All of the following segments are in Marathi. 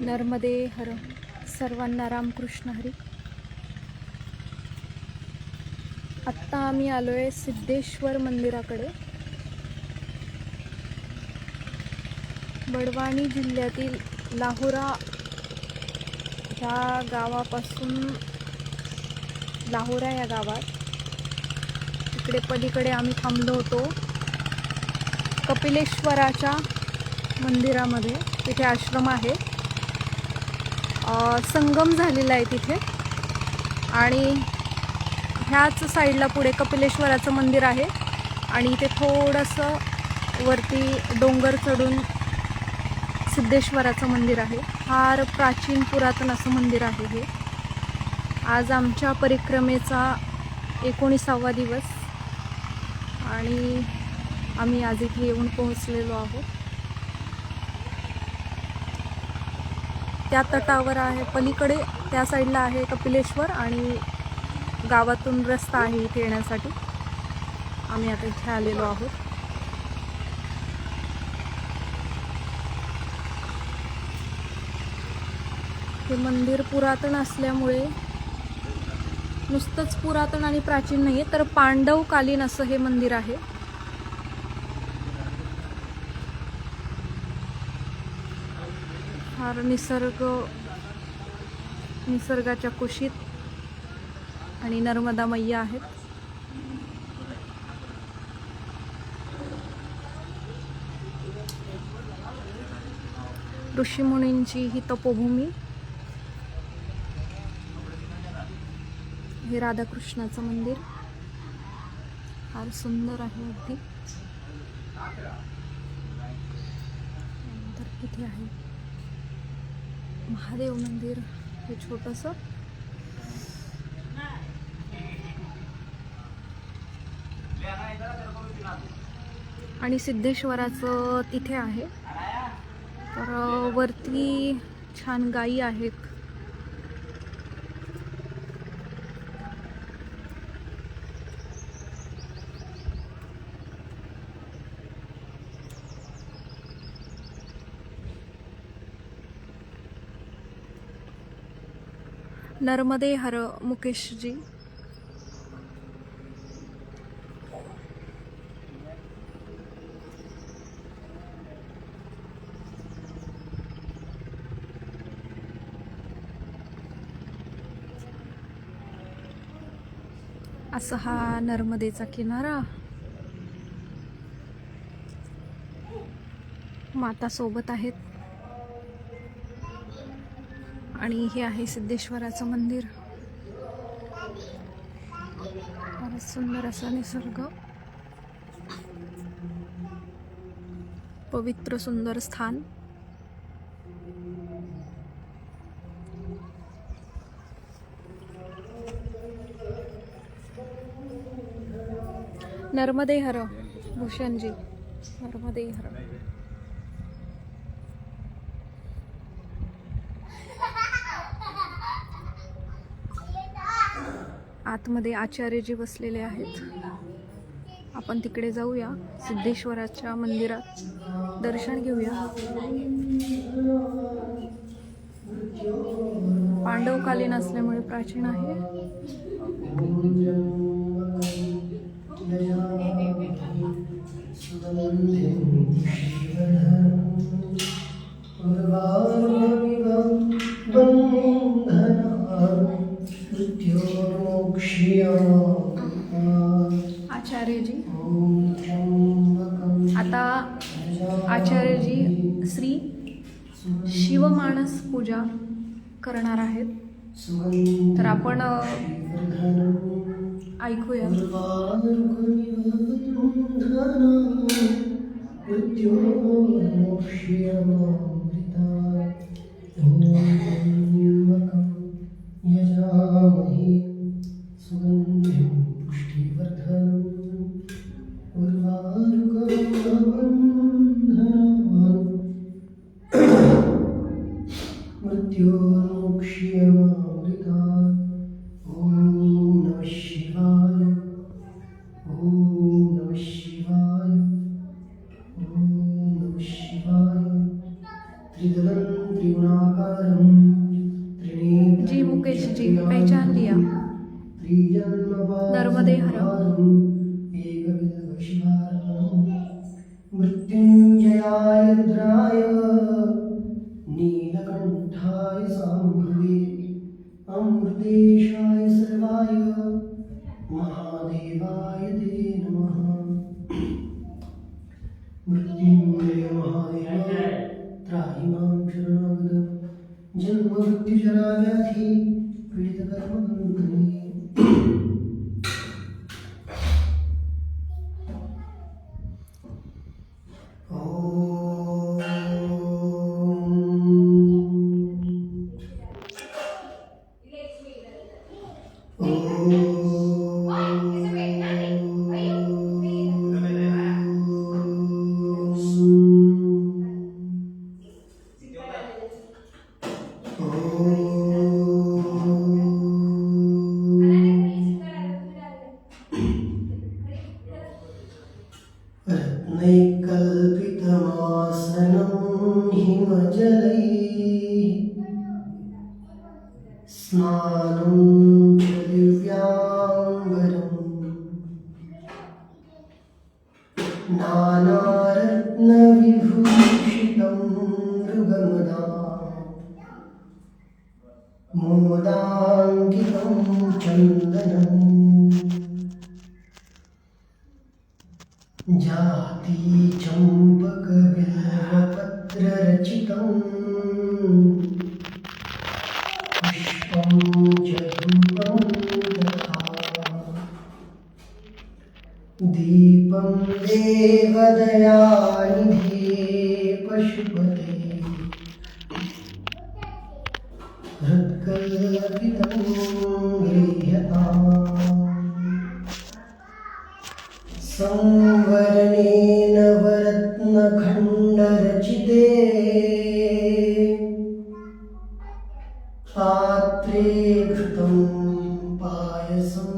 नर्मदे हर सर्वांना रामकृष्ण हरी. आत्ता आम्ही आलो आहे सिद्धेश्वर मंदिराकडे. बडवानी जिल्ह्यातील लाहोरा ह्या गावापासून लाहोरा या गावात. इकडे पलीकडे आम्ही थांबलो होतो कपिलेश्वराच्या मंदिरामध्ये. तिथे आश्रम आहे. संगम झालेला आहे तिथे. आणि ह्याच साईडला पुढे कपिलेश्वराचं मंदिर आहे. आणि इथे थोडंसं वरती डोंगर चढून सिद्धेश्वराचं मंदिर आहे. फार प्राचीन पुरातन असं मंदिर आहे हे. आज आमच्या परिक्रमेचा एकोणीसावा दिवस. आणि आम्ही आज इथे येऊन पोहोचलेलो आहोत. त्या तटावर आहे. पलीकडे त्या साईडला आहे कपिलेश्वर आणि गावातून रस्ता आहे इथे येण्यासाठी. आम्ही आता इथे आलेलो आहोत. हे मंदिर पुरातन असल्यामुळे नुसतंच पुरातन आणि प्राचीन नाही तर पांडवकालीन असं हे मंदिर आहे. फार निसर्ग निसर्गाच्या कुशीत आणि नर्मदा मैया आहेत. ऋषीमुनींची ही तपोभूमी हे राधाकृष्णाचं मंदिर. फार सुंदर आहे अगदी. नंतर इथे आहे. महादेव मंदिर हे छोटंसं. आणि सिद्धेश्वराचं तिथे आहे. तर वरती छान गायी आहेत. नर्मदे हर मुकेशजी. असा हा नर्मदेचा किनारा. माता सोबत आहेत. आणि हे आहे सिद्धेश्वराचं मंदिर. फारच सुंदर असा निसर्ग. पवित्र सुंदर स्थान. नर्मदे हर भूषणजी नर्मदे हर आतमध्ये आचार्यजी बसलेले आहेत आपण तिकडे जाऊया सिद्धेश्वराच्या मंदिरात दर्शन घेऊया पांडवकालीन असल्यामुळे प्राचीन आहे आचार्यजी। आता आचार्यजी श्री शिवमानस पूजा करणार आहेत. तर आपण ऐकूया. यजामहे त्रिनेत्रं जी पहचान लिया नर्मदे हर. मृत्युञ्जयाय रुद्राय नीलकण्ठाय साम्भवे अमृतेशाय सर्वाय महादेवाय ते नमः। मृत्युञ्जय महादेव त्राहि मां शरणगद Thank you. रत्नैकल्पितमासनं हिमजलैः देवदयानिधे पशुपते। हृत्कल्पितं गृह्यताम् संवरणेन वरत्नखण्डरचिते पात्रे घृतं पायसम्।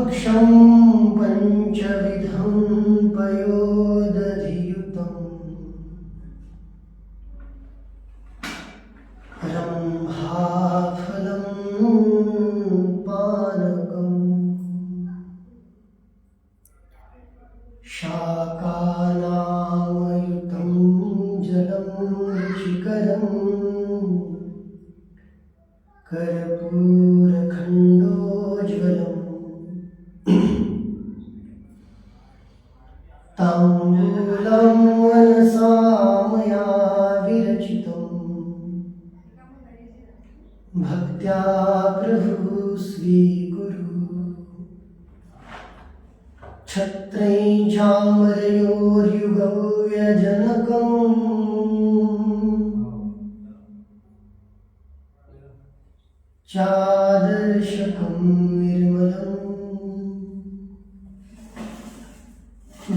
भक्षं पञ्चविधं पयोदधियुतम्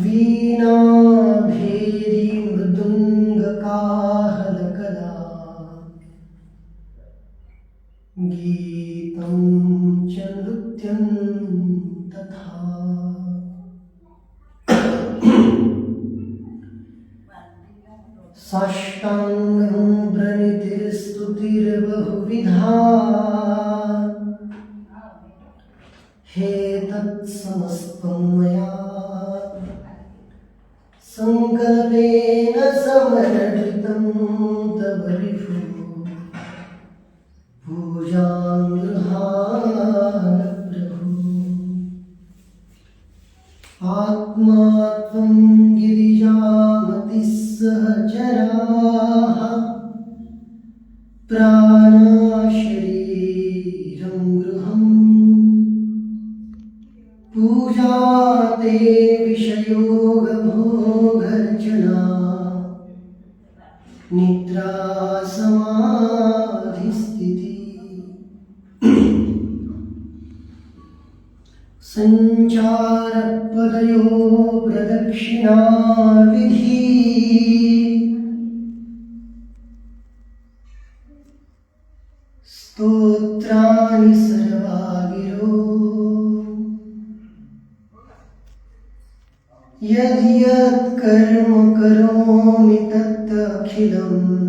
वीणाभेरी मृदुङ्गकाहलकला गीतं च नृत्यं तथा। साष्टाङ्गं प्रणितिर्स्तुतिर्बहुविधा हे तत्समस्तं मया सङ्कल्पेन समर्पितं तव विभो पूजां समाधिस्थितिः सञ्चारपदयो प्रदक्षिणा विधि स्तोत्राणि सर्वागिरो यद् यत् कर्म करोमि तत्तखिलम्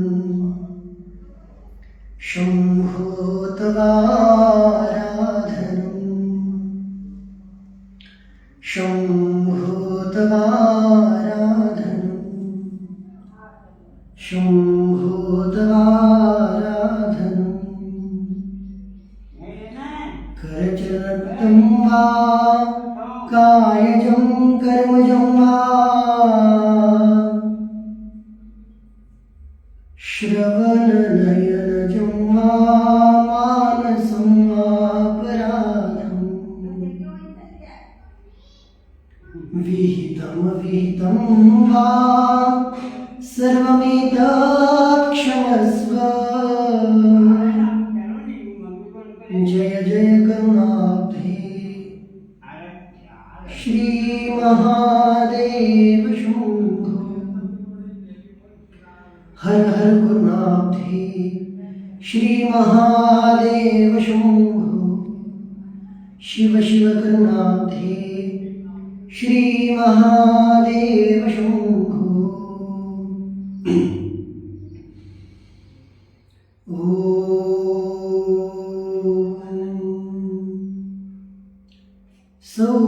विहितं विहितं वा सर्वमेतत्क्षमस्व जय जय करुणाब्धे श्रीमहादेव शम्भो। हर हर करुणाब्धे श्रीमहा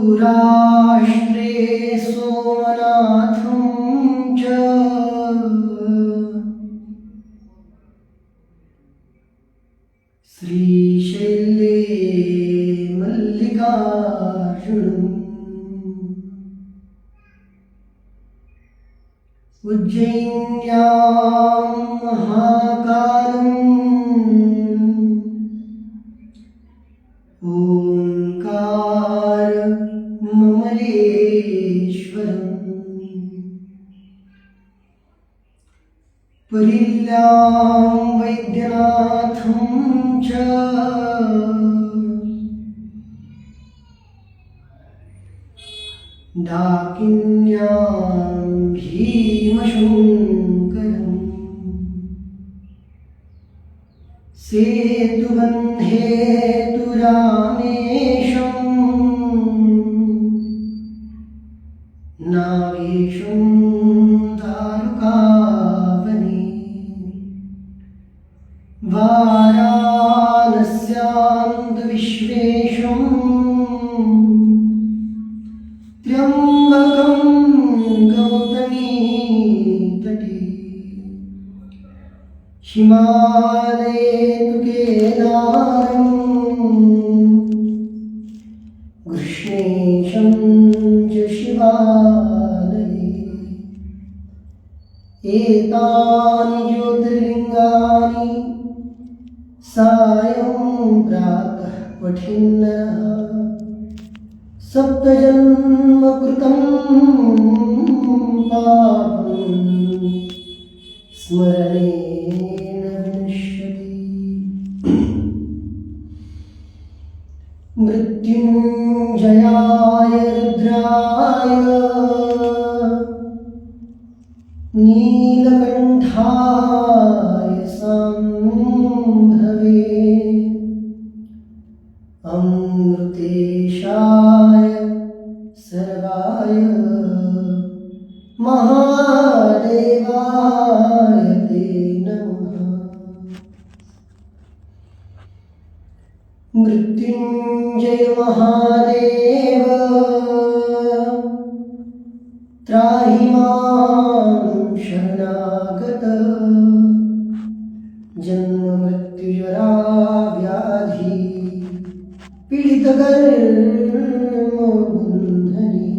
Pura. पुलिल्यां वैद्यनाथं च। डाकिन्यां भीमशङ्करम्। सेतुबन्धे तु शिवालये। एतानि ज्योतिर्लिङ्गानि सायं प्रातः पठिन्नः। सप्तजन्मकृतं पापं स्मरणे। मृत्युञ्जयाय रुद्राय नीलकण्ठाय साम्भवे जय महादेव। त्राहि मां शरणागत। जन्ममृत्युजरा व्याधि पीडितकर्मबन्धने।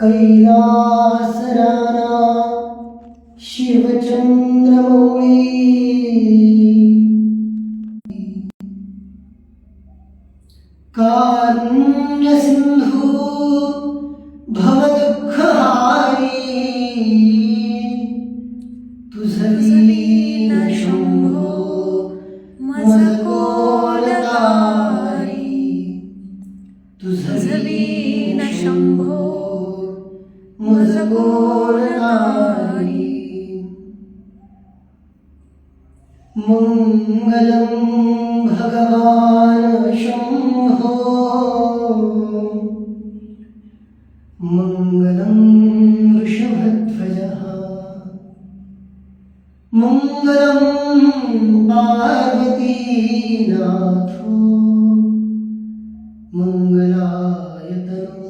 कैलासराना शिवचन्द्रमौळी। कारुण्यसिन्धु भवदुःखः planeta não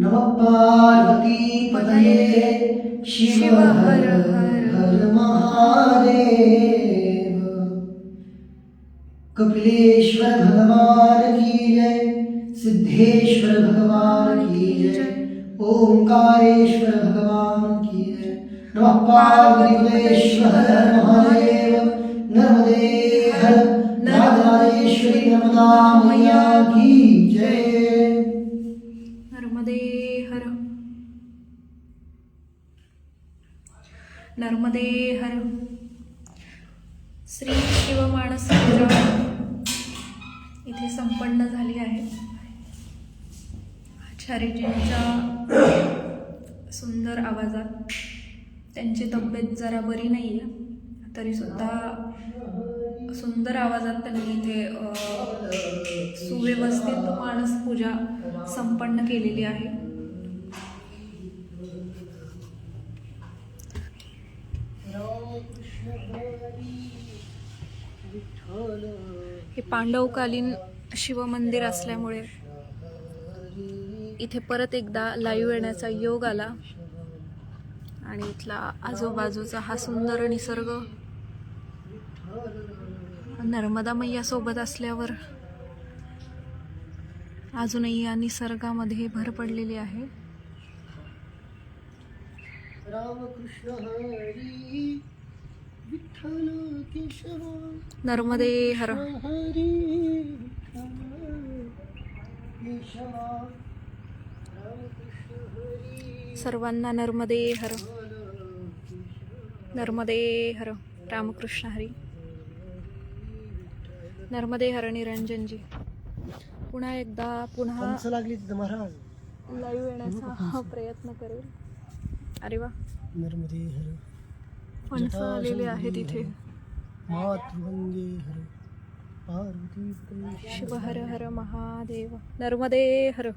नमः पार्वतीपतये शिव हर हर महादेव। कपिलेश्वर भगवान की जय सिद्धेश्वर भगवान की जय ओंकारेश्वर भगवान की जय। नमः पार्वतीश्वर महादेव नर्मदे हर राजराजेश्वरी नर्मदा मैया की नर्मदे हर। श्री शिवमानस मानस इथे संपन्न झाली आहे. आचार्यजींच्या सुंदर आवाजात. त्यांची तब्येत जरा बरी नाही आहे तरीसुद्धा सुंदर आवाजात त्यांनी इथे सुव्यवस्थित मानस पूजा संपन्न केलेली आहे. हे पांडवकालीन शिवमंदिर असल्यामुळे इथे परत एकदा लाईव्ह येण्याचा योग आला. आणि इथला आजूबाजूचा हा सुंदर निसर्ग नर्मदा मैया सोबत असल्यावर अजूनही या निसर्गामध्ये भर पडलेली आहे. रामकृष्ण हरी नर्मदे हर। सर्वांना नर्मदे हर। नर्मदे हर। रामकृष्ण हरी। नर्मदे हर निरंजनजी। पुन्हा एकदा पुन्हा लागली महाराज. लाईव्ह येण्याचा प्रयत्न करेल. अरे वा. नर्मदे हर। फणस आलेले आहेत इथे मातृगंगे हर पार्वती शिव हर हर महादेव. नर्मदे हर.